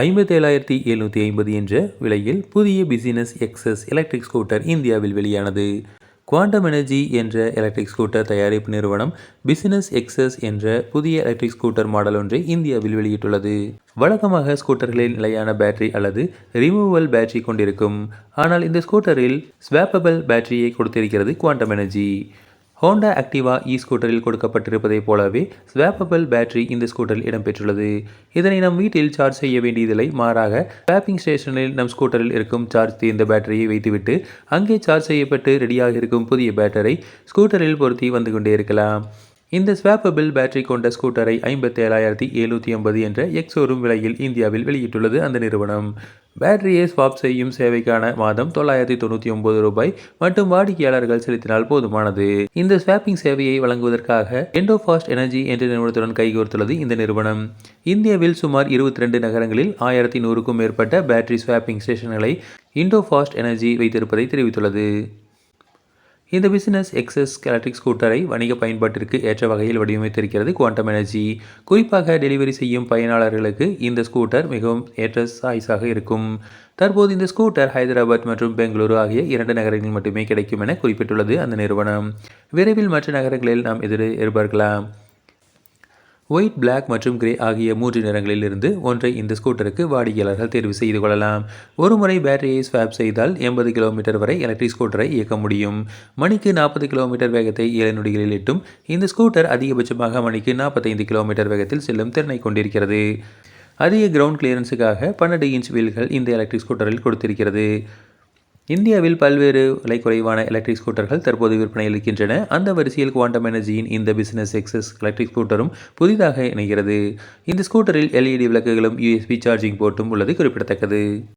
ஐம்பத்தேழாயிரத்தி எழுநூற்றி ஐம்பது என்ற விலையில் புதிய பிசினஸ் எக்ஸஸ் எலக்ட்ரிக் ஸ்கூட்டர் இந்தியாவில் வெளியானது. குவாண்டம் எனர்ஜி என்ற எலக்ட்ரிக் ஸ்கூட்டர் தயாரிப்பு நிறுவனம் பிசினஸ் எக்ஸஸ் என்ற புதிய எலக்ட்ரிக் ஸ்கூட்டர் மாடல் ஒன்றை இந்தியாவில் வெளியிட்டுள்ளது. வழக்கமாக ஸ்கூட்டர்களில் நிலையான பேட்டரி அல்லது ரிமூவல் பேட்டரி கொண்டிருக்கும். ஆனால் இந்த ஸ்கூட்டரில் ஸ்வாப்பபிள் பேட்டரியை கொடுத்திருக்கிறது quantum energy Honda Activa e ஸ்கூட்டரில் கொடுக்கப்பட்டிருப்பதைப் போலவே ஸ்வாப்பபிள் பேட்டரி இந்த ஸ்கூட்டரில் இடம்பெற்றுள்ளது. இதனை நம் வீட்டில் சார்ஜ் செய்ய வேண்டியதில்லை. மாறாக ஸ்வாப்பிங் ஸ்டேஷனில் நம் ஸ்கூட்டரில் இருக்கும் சார்ஜ் தீர்ந்த பேட்டரியை வைத்துவிட்டு அங்கே சார்ஜ் செய்யப்பட்டு ரெடியாக இருக்கும் புதிய பேட்டரை ஸ்கூட்டரில் பொருத்தி வந்து கொண்டே இருக்கலாம். இந்த ஸ்வாப்பபிள் பேட்டரி கொண்ட ஸ்கூட்டரை ஐம்பத்தேழாயிரத்தி எழுநூற்றி ஐம்பது என்ற எக்ஸோரும் விலையில் இந்தியாவில் வெளியிட்டுள்ளது அந்த நிறுவனம். பேட்டரியை ஸ்வாப் செய்யும் சேவைக்கான மாதம் தொள்ளாயிரத்தி தொண்ணூற்றி ஒன்பது ரூபாய் மற்றும் வாடிக்கையாளர்கள் செலுத்தினால் போதுமானது. இந்த ஸ்வாப்பிங் சேவையை வழங்குவதற்காக எண்டோஃபாஸ்ட் எனர்ஜி என்ற நிறுவனத்துடன் கைகோர்த்துள்ளது இந்த நிறுவனம். இந்தியாவில் சுமார் இருபத்தி ரெண்டு நகரங்களில் ஆயிரத்தி நூறுக்கும் மேற்பட்ட பேட்டரி ஸ்வாப்பிங் ஸ்டேஷன்களை இண்டோஃபாஸ்ட் எனர்ஜி வைத்திருப்பதை தெரிவித்துள்ளது. இந்த பிசினஸ் எக்ஸஸ் எலக்ட்ரிக் ஸ்கூட்டரை வணிக பயன்பாட்டிற்கு ஏற்ற வகையில் வடிவமைத்திருக்கிறது குவாண்டம் எனர்ஜி குறிப்பாக டெலிவரி செய்யும் பயனாளர்களுக்கு இந்த ஸ்கூட்டர் மிகவும் ஏற்ற சாய்ஸாக இருக்கும். தற்போது இந்த ஸ்கூட்டர் ஹைதராபாத் மற்றும் பெங்களூரு ஆகிய இரண்டு நகரங்களில் மட்டுமே கிடைக்கும் என குறிப்பிட்டுள்ளது அந்த நிறுவனம். விரைவில் மற்ற நகரங்களில் நாம் எதிர் எதிர்பார்க்கலாம். ஒயிட் பிளாக் மற்றும் கிரே ஆகிய மூன்று நிறங்களில் இருந்து ஒன்றை இந்த ஸ்கூட்டருக்கு வாடிக்கையாளர்கள் தேர்வு செய்து கொள்ளலாம். ஒரு முறை பேட்டரியை ஸ்வாப் செய்தால் எண்பது கிலோமீட்டர் வரை எலக்ட்ரிக் ஸ்கூட்டரை இயக்க முடியும். மணிக்கு நாற்பது கிலோமீட்டர் வேகத்தை ஏழு நொடிகளில் எட்டும். இந்த ஸ்கூட்டர் அதிகபட்சமாக மணிக்கு நாற்பத்தைந்து கிலோமீட்டர் வேகத்தில் செல்லும் திறனை கொண்டிருக்கிறது. அதிக கிரவுண்ட் கிளியரன்ஸுக்காக பன்னெண்டு இன்ச் வீல்கள் இந்த எலக்ட்ரிக் ஸ்கூட்டரில் கொடுத்திருக்கிறது. இந்தியாவில் பல்வேறு விலை குறைவான எலக்ட்ரிக் ஸ்கூட்டர்கள் தற்போது விற்பனையில் இருக்கின்றன. அந்த வரிசையில் குவாண்டம் எனர்ஜியின் இந்த பிசினஸ் எக்ஸஸ் எலக்ட்ரிக் ஸ்கூட்டரும் புதிதாக இணைகிறது. இந்த ஸ்கூட்டரில் எல்இடி விளக்குகளும் யூஎஸ்பி சார்ஜிங் போர்ட்டும் உள்ளது குறிப்பிடத்தக்கது.